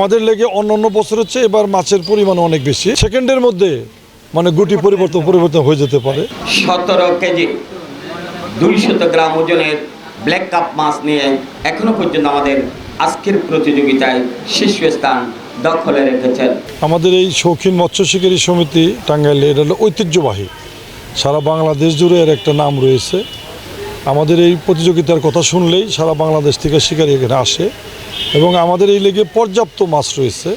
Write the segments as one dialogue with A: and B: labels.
A: আমাদের লেগে অন্য অন্য বছর হচ্ছে এবার মাছের পরিমাণ অনেক বেশি। সেকেন্ডের মধ্যে মানে গুটি পরিবর্তন পরিবর্তন হয়ে যেতে পারে।
B: সতেরো কেজি দুইশত গ্রাম ওজনের ব্ল্যাক কাপ মাছ নিয়ে এখনও পর্যন্ত আমাদের আজকের প্রতিযোগিতায় শীর্ষস্থান দখলে রেখেছেন।
A: আমাদের এই শৌখিন মৎস্য শিকারী সমিতি টাঙ্গাইলে এটা হলো ঐতিহ্যবাহী। সারা বাংলাদেশ জুড়ে এর একটা নাম রয়েছে। আমাদের এই প্রতিযোগিতার কথা শুনলেই সারা বাংলাদেশ থেকে শিকারী এখানে আসে এবং আমাদের এই লেগে পর্যাপ্ত মাছ রয়েছে।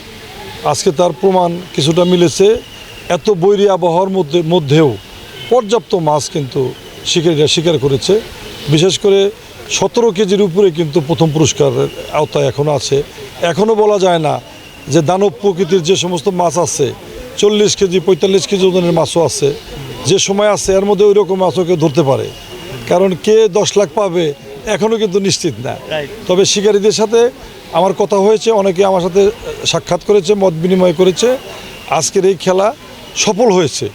A: আজকে তার প্রমাণ কিছুটা মিলেছে। এত বৈরী আবহাওয়ার মধ্যে, মধ্যেও পর্যাপ্ত মাছ কিন্তু শিকারীরা শিকার করেছে। বিশেষ করে সতেরো কেজির উপরে কিন্তু প্রথম পুরস্কারের আওতায় এখনও আছে। এখনও বলা যায় না যে দানব প্রকৃতির যে সমস্ত মাছ আছে, চল্লিশ কেজি, পঁয়তাল্লিশ কেজি ওজনের মাছও আছে। যে সময় আছে, এর মধ্যে ওই রকম মাছও কেউ ধরতে পারে। কারণ কে দশ লাখ পাবে এখনও কিন্তু নিশ্চিত না। তবে শিকারীদের সাথে আমার কথা হয়েছে অনেকে আমার সাথে সাক্ষাৎ করেছে মত বিনিময় করেছে। আজকের এই খেলা সফল হয়েছে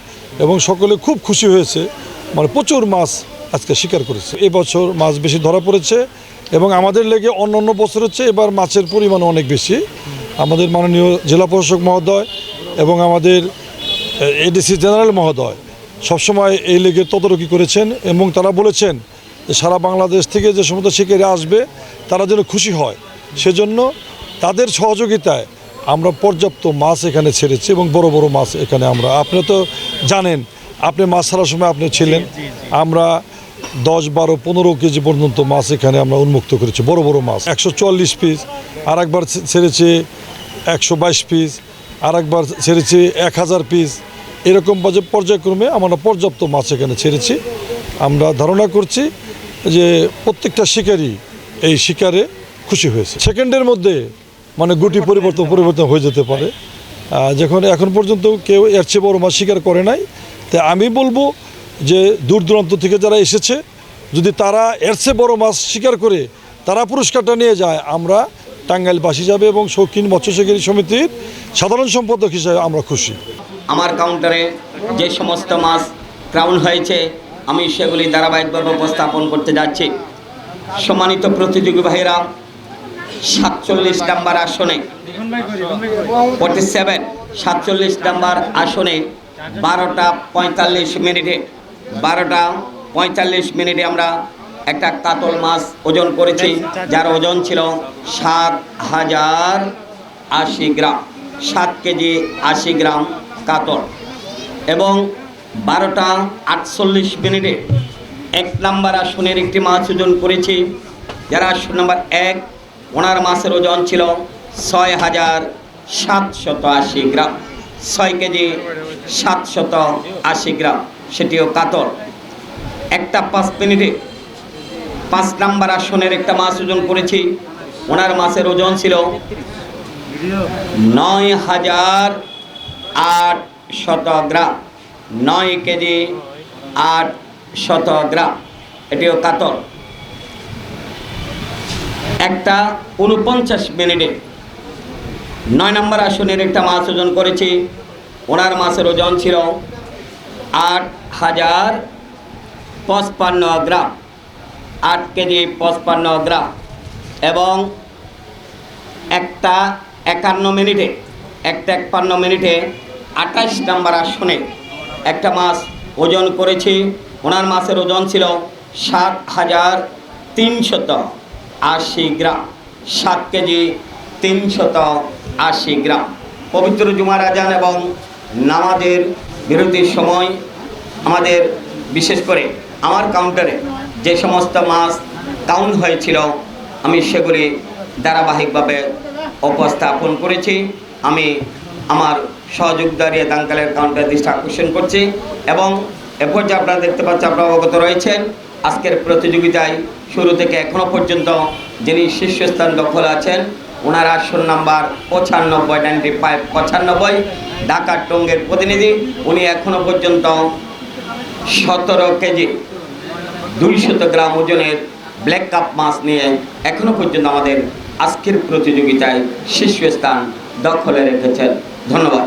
A: এবং সকলে খুব খুশি হয়েছে। মানে প্রচুর মাছ আজকে শিকার করেছে। এবছর মাছ বেশি ধরা পড়েছে এবং আমাদের লেগে অন্য অন্য বছর হচ্ছে এবার মাছের পরিমাণ অনেক বেশি। আমাদের মাননীয় জেলা প্রশাসক মহোদয় এবং আমাদের এডিসি জেনারেল মহোদয় সবসময় এই লেগে তদারকি করেছেন এবং তারা বলেছেন যে সারা বাংলাদেশ থেকে যে সমস্ত শিকারী আসবে তারা যেন খুশি হয়। সেজন্য তাদের সহযোগিতায় আমরা পর্যাপ্ত মাছ এখানে ছেড়েছি এবং বড় বড় মাছ এখানে আমরা। আপনি তো জানেন আপনি মাছ ছাড়ার সময় আপনি ছিলেন। আমরা দশ বারো পনেরো কেজি পর্যন্ত মাছ এখানে আমরা উন্মুক্ত করেছি বড় বড় মাছ। একশো চল্লিশ পিস আর একবার ছেড়েছি একশো বাইশ পিস আর একবার ছেড়েছি এক হাজার পিস এরকম পর্যায়ক্রমে আমরা পর্যাপ্ত মাছ এখানে ছেড়েছি। আমরা ধারণা করছি যে প্রত্যেকটা শিকারী এই শিকারে খুশি হয়েছে। সেকেন্ডের মধ্যে মানে গুটি পরিবর্তন পরিবর্তন হয়ে যেতে পারে। যখন এখন পর্যন্ত কেউ এর চেয়ে বড় মাছ শিকার করে নাই তাই আমি বলব যে দূর দূরান্ত থেকে যারা এসেছে, যদি তারা এর চেয়ে বড় মাছ শিকার করে তারা পুরস্কারটা নিয়ে যায়, আমরা টাঙ্গাইলবাসী যাবে এবং শৌখিন মৎস্য শিকারী সমিতির সাধারণ সম্পাদক হিসাবে আমরা খুশি।
B: আমার কাউন্টারে যে সমস্ত মাছ ক্রাউন হয়েছে, আমি সেগুলি ধারাবাহিকভাবে উপস্থাপন করতে যাচ্ছি। সম্মানিত প্রতিযোগী ভাইরা সাতচল্লিশ নাম্বার আসনে ফোর্টি সেভেন সাতচল্লিশ নাম্বার আসনে বারোটা পঁয়তাল্লিশ মিনিটে, বারোটা পঁয়তাল্লিশ মিনিটে আমরা একটা কাতল মাছ ওজন করেছি, যার ওজন ছিল সাত হাজার আশি গ্রাম, সাত কেজি আশি গ্রাম কাতল। এবং বারোটা আটচল্লিশ মিনিটে এক নাম্বার আসনের একটি মাছ ওজন করেছি, যারা আসন নাম্বার এক, ওনার মাছের ওজন ছিল ছয় হাজার সাতশত আশি গ্রাম, ছয় কেজি সাতশত আশি গ্রাম, সেটিও কাতল। একটা পাঁচ মিনিটে পাঁচ নাম্বার আসনের একটা মাছ ওজন করেছি। ওনার মাছের ওজন ছিল নয় হাজার আট শত গ্রাম। নয় কেজি আট শত গ্রাম। এটিও কাতল। একটা উনপঞ্চাশ মিনিটে নয় নম্বর আসনের একটা মাছ ওজন করেছি। ওনার মাছের ওজন ছিল আট হাজার পঁচপান্ন গ্রাম। আট কেজি পঁচপান্ন গ্রাম এবং একটা একান্ন মিনিটে, একটা একান্ন মিনিটে আঠাশ নাম্বার আসনে একটা মাছ ওজন করেছি। ওনার মাছের ওজন ছিল সাত হাজার তিনশত আশি গ্রাম। সাত কেজি তিনশত আশি গ্রাম। পবিত্র জুমার আজান এবং নামাজের বিরতির সময় আমাদের, বিশেষ করে আমার কাউন্টারে যে সমস্ত মাছ কাউন্ট হয়েছিল, আমি সেগুলি ধারাবাহিকভাবে উপস্থাপন করেছি। আমি আমার সহযোগিতারী দাঙ্কালের কাউন্টার দৃষ্টি আকর্ষণ করছি এবং এরপর যে আপনারা দেখতে পাচ্ছেন, আপনারা অবগত রয়েছেন, আজকের প্রতিযোগিতায় শুরু থেকে এখনও পর্যন্ত যিনি শীর্ষস্থান দখল আছেন, ওনার আসন নাম্বার পঁচানব্বই নাইনটি ফাইভ পঁচানব্বই, ঢাকার টঙ্গের প্রতিনিধি। উনি এখনও পর্যন্ত সতেরো কেজি দুইশত গ্রাম ওজনের ব্ল্যাক কাপ মাছ নিয়ে এখনও পর্যন্ত আমাদের আজকের প্রতিযোগিতায় শীর্ষস্থান দখলে রেখেছেন। ধন্যবাদ।